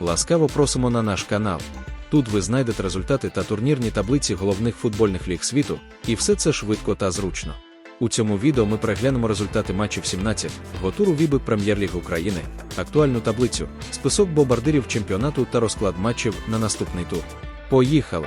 Ласкаво просимо на наш канал. Тут ви знайдете результати та турнірні таблиці головних футбольних ліг світу, і все це швидко та зручно. У цьому відео ми переглянемо результати матчів 17 готуру Віби Прем'єр-ліг України, актуальну таблицю, список бомбардирів чемпіонату та розклад матчів на наступний тур. Поїхали!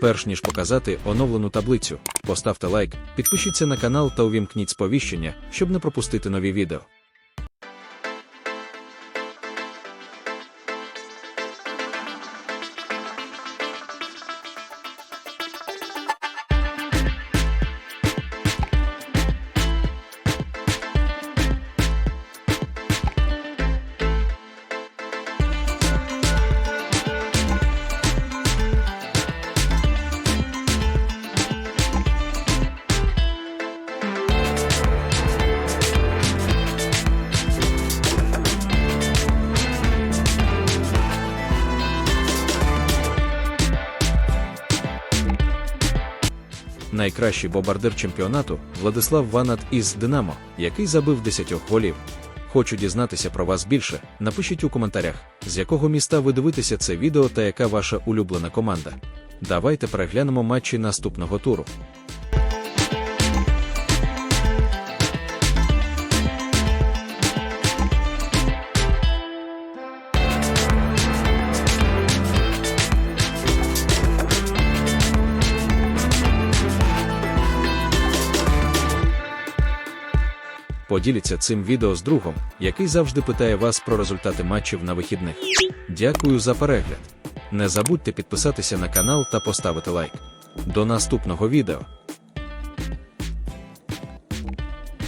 Перш ніж показати оновлену таблицю, поставте лайк, підпишіться на канал та увімкніть сповіщення, щоб не пропустити нові відео. Найкращий бомбардир чемпіонату Владислав Ванат із Динамо, який забив 10 голів. Хочу дізнатися про вас більше. Напишіть у коментарях, з якого міста ви дивитеся це відео та яка ваша улюблена команда. Давайте переглянемо матчі наступного туру. Поділіться цим відео з другом, який завжди питає вас про результати матчів на вихідних. Дякую за перегляд. Не забудьте підписатися на канал та поставити лайк. До наступного відео.